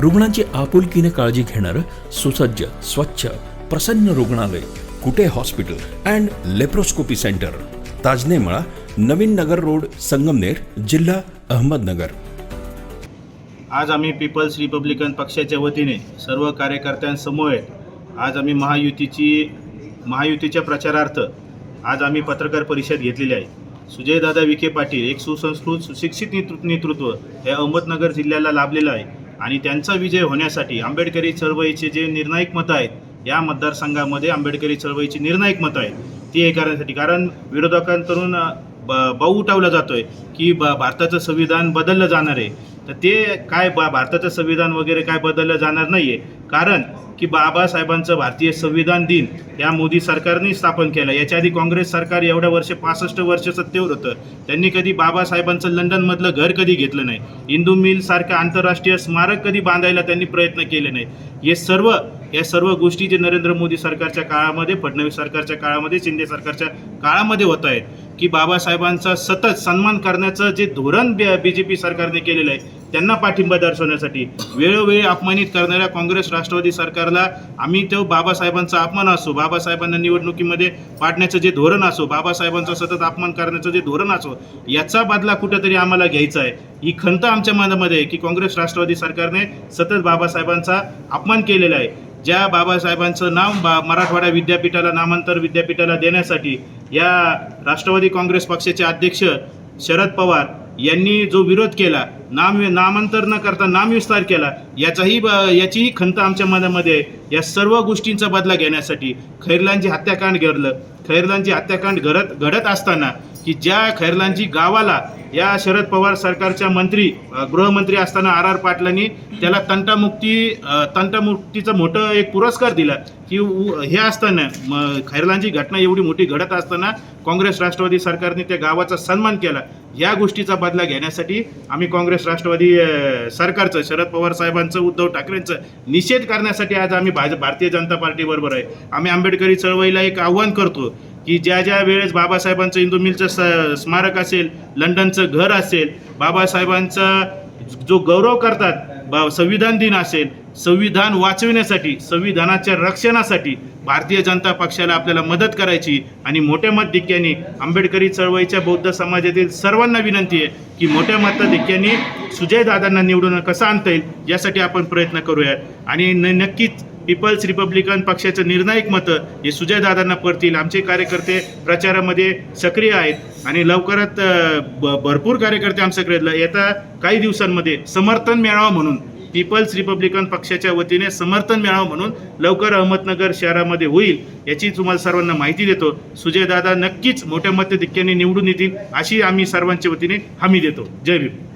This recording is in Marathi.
रुग्णांची आपुलकीने काळजी घेणारं सुसज्ज स्वच्छ प्रसन्न रुग्णालय Kute hospital and laparoscopy centre. Tajnemala Navin Nagar road Sangamner जिल्हा अहमदनगर. आज आम्ही पीपल्स रिपब्लिकन पक्षाच्या वतीने सर्व कार्यकर्त्यांसमोर आज आम्ही महायुतीची महायुतीच्या प्रचारार्थ आज आम्ही पत्रकार परिषद घेतलेली आहे. सुजयदादा विखे पाटील एक सुसंस्कृत सुशिक्षित नेतृत्व हे अहमदनगर जिल्ह्याला लाभलेलं आहे. आणि त्यांचा विजय होण्यासाठी आंबेडकरी चळवळीचे जे निर्णायक मतं आहेत या मतदारसंघामध्ये आंबेडकरी चळवळीची निर्णायक मतं आहेत ती हे करण्यासाठी. कारण विरोधकांकडून ब बाऊ उठवला जातोय की ब भारताचं संविधान बदललं जाणार आहे. तर ते काय बा भारताचं संविधान वगैरे काय बदललं जाणार नाही आहे कारण की बाबासाहेबांचं भारतीय संविधान दिन या मोदी सरकारने स्थापन केलं. याच्या आधी काँग्रेस सरकार एवढ्या वर्ष पासष्ट वर्ष सत्तेवर होतं. त्यांनी कधी बाबासाहेबांचं लंडनमधलं घर कधी घेतलं नाही. इंदू मिलसारखं आंतरराष्ट्रीय स्मारक कधी बांधायला त्यांनी प्रयत्न केले नाही. हे सर्व या सर्व गोष्टी जे नरेंद्र मोदी सरकारच्या काळामध्ये फडणवीस सरकारच्या काळामध्ये शिंदे सरकारच्या काळामध्ये होत आहेत की बाबासाहेबांचा सतत सन्मान करण्याचं जे धोरण बी जे पी सरकारने केलेलं आहे त्यांना पाठिंबा दर्शवण्यासाठी वेळोवेळी अपमानित करणाऱ्या काँग्रेस राष्ट्रवादी सरकारला आम्ही तो बाबासाहेबांचा अपमान असो बाबासाहेबांना निवडणुकीमध्ये पाडण्याचं जे धोरण असो बाबासाहेबांचा सतत अपमान करण्याचं जे धोरण असो याचा बदला कुठेतरी आम्हाला घ्यायचा आहे. ही खंत आमच्या मनामध्ये आहे की काँग्रेस राष्ट्रवादी सरकारने सतत बाबासाहेबांचा अपमान केलेला आहे. ज्या बाबासाहेबांचं नाव बा मराठवाडा विद्यापीठाला नामांतर विद्यापीठाला देण्यासाठी या राष्ट्रवादी काँग्रेस पक्षाचे अध्यक्ष शरद पवार यांनी जो विरोध केला नाम नामांतर न करता नामविस्तार केला. याचाही ब- याचीही खंत आमच्या मनामध्ये आहे. या सर्व गोष्टींचा बदला घेण्यासाठी खैरलांची हत्याकांड घडलं. खैरलांची हत्याकांड घडत घडत असताना की ज्या खैरलांची गावाला या शरद पवार सरकारच्या मंत्री गृहमंत्री असताना आर आर पाटलांनी त्याला तंटामुक्ती तंटामुक्तीचं मोठं एक पुरस्कार दिला की हे असताना म खैरलांची घटना एवढी मोठी घडत असताना काँग्रेस राष्ट्रवादी सरकारने त्या गावाचा सन्मान केला. या गोष्टीचा बदला घेण्यासाठी आम्ही काँग्रेस राष्ट्रवादी सरकारचं शरद पवार साहेबांचं उद्धव ठाकरेंचं निषेध करण्यासाठी आज आम्ही भाज भारतीय जनता पार्टीबरोबर आहे. आम्ही आंबेडकरी चळवळीला एक आव्हान करतो. की ज्या ज्या वेळेस बाबासाहेबांचं इंदू मिलचं स स्मारक असेल लंडनचं घर असेल बाबासाहेबांचा जो गौरव करतात बा संविधान दिन असेल संविधान वाचविण्यासाठी संविधानाच्या रक्षणासाठी भारतीय जनता पक्षाला आपल्याला मदत करायची आणि मोठ्या मतधिक्याने आंबेडकरी चळवळीच्या बौद्ध समाजातील सर्वांना विनंती आहे की मोठ्या मतधिक्याने सुजयदादांना निवडून कसं आणता येईल यासाठी आपण प्रयत्न करूया आणि न नक्कीच पीपल्स रिपब्लिकन पक्षाचं निर्णायक मतं हे सुजयदादांना पडतील आमचे कार्यकर्ते प्रचारामध्ये सक्रिय आहेत आणि लवकरात ब- भरपूर कार्यकर्ते आमच्याकडे येत्या काही दिवसांमध्ये समर्थन मेळावा म्हणून पीपल्स रिपब्लिकन पक्षाच्या वतीने समर्थन मिळावं म्हणून लवकर अहमदनगर शहरामध्ये होईल याची तुम्हाला सर्वांना माहिती देतो. सुजयदादा नक्कीच मोठ्या मतधिक्याने निवडून येतील अशी आम्ही सर्वांच्या वतीने हमी देतो. जय भीम.